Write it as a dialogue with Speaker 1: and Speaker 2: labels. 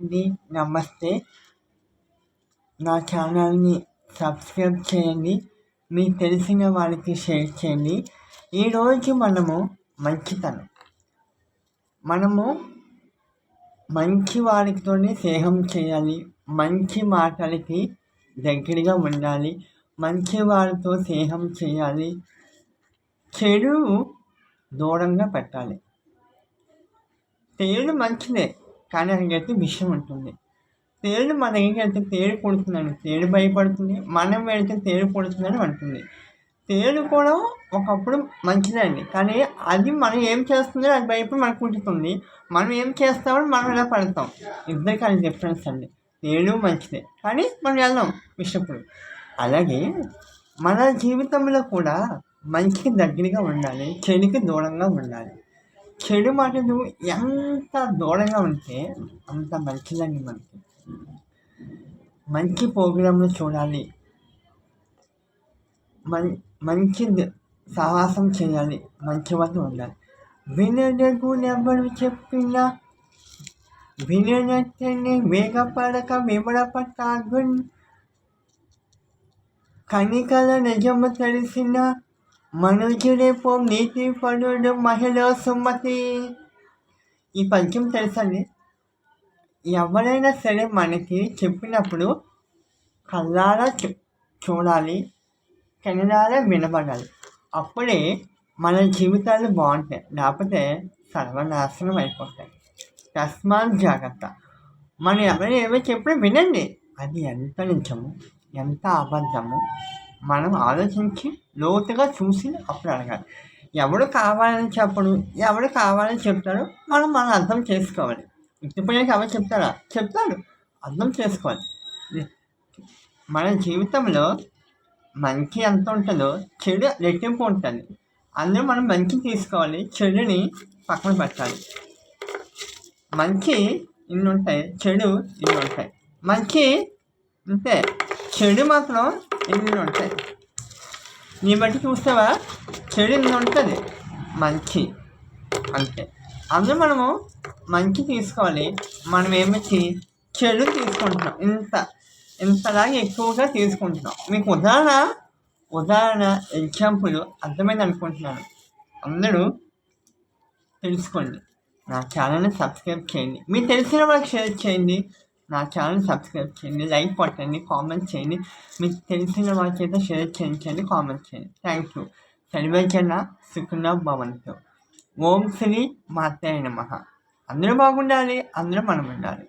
Speaker 1: అండి. నమస్తే. నా ఛానల్ని సబ్స్క్రైబ్ చేయండి. మీకు తెలిసిన వారికి షేర్ చేయండి. ఈరోజు మనము మంచితనం. మనము మంచి వారితోనే స్నేహం చేయాలి. మంచి మాటలకి దగ్గరగా ఉండాలి. మంచి వారితో స్నేహం చేయాలి. చెడు దూరంగా పెట్టాలి. తేడు మంచిదే. కానీ అయితే విషయం ఉంటుంది. తేడు మన దగ్గరికి తేడు కొడుతుందని తేడు భయపడుతుంది. మనం వెళితే తేడు కొడుతుందని అంటుంది. తేడు కూడా ఒకప్పుడు మంచిదండి. కానీ అది మనం ఏం చేస్తుందో అది భయపడి మనకు కుట్టుతుంది మనం ఏం చేస్తామని మనం ఇలా పడతాం? ఇద్దరికి అది డిఫరెన్స్ అండి. తేడు మంచిదే. కానీ మనం వెళ్దాం విషప్పుడు అలాగే మన జీవితంలో కూడా మంచికి దగ్గరగా ఉండాలి చెడుకి దూరంగా ఉండాలి. చెడు మాటలు ఎంత దూరంగా ఉంటే అంత మంచిదండి మనకి. మంచి ప్రోగ్రాంలు చూడాలి. మం మంచి సాహసం చేయాలి. మంచి వాళ్ళు ఉండాలి. వినడగు ఎవరు చెప్పినా విననట్టని వేగపడక వివరపట్టాగున్ కణికల నిజము తెలిసిన మనుజుడేపో నీతి పనుడు మహిళ సుమతి ఈ పద్యం తెలుసండి ఎవరైనా సరే మనకి చెప్పినప్పుడు కళ్ళారా చూడాలి కనులారా వినబడాలి అప్పుడే మన జీవితాలు బాగుంటాయి లేకపోతే సర్వనాశనం అయిపోతాయి తస్మాత్ జాగ్రత్త మనం ఎవరైనా ఏమో చెప్పినా వినండి అది ఎంత నిజము ఎంత అబద్ధము మనం ఆలోచించి లోతుగా చూసి అప్పుడు అడగాలి. ఎవడు కావాలని చెప్పడు ఎవడు కావాలని చెప్తాడు మనం మనం అర్థం చేసుకోవాలి. ఇచ్చిపోయాక ఎవరు చెప్తారా? చెప్తాడు. అర్థం చేసుకోవాలి. మన జీవితంలో మంచి ఎంత ఉంటుందో చెడు రెట్టింపు ఉంటుంది. అందులో మనం మంచి తీసుకోవాలి చెడుని పక్కన పెట్టాలి. మంచి ఇన్ని ఉంటాయి చెడు ఇన్ని ఉంటాయి. మంచి అంటే చెడు మాత్రం ఎన్ని ఉంటాయి. నీ బట్టి చూస్తావా చెడు ఎన్ని ఉంటుంది. మంచి అంతే. అందులో మనము మంచి తీసుకోవాలి. మనం ఏమిటి? చెడు తీసుకుంటున్నాం. ఇంత ఇంతలాగా ఎక్కువగా తీసుకుంటున్నాం. మీకు ఉదాహరణ ఉదాహరణ ఎగ్జాంపుల్ అర్థమైంది అనుకుంటున్నాను. అందరూ తెలుసుకోండి. నా ఛానల్ని సబ్స్క్రైబ్ చేయండి. మీకు తెలిసిన వాళ్ళకి షేర్ చేయండి. నా ఛానల్ సబ్స్క్రైబ్ చేయండి లైక్ కొట్టండి కామెంట్ చేయండి. మీకు తెలిసిన వాళ్ళ చేత షేర్ చేయించండి కామెంట్ చేయండి. థ్యాంక్ యూ సర్వేజన సుఖన భవంతు. ఓం శ్రీ మాతయ నమ. అందరూ బాగుండాలి అందరూ మనం ఉండాలి.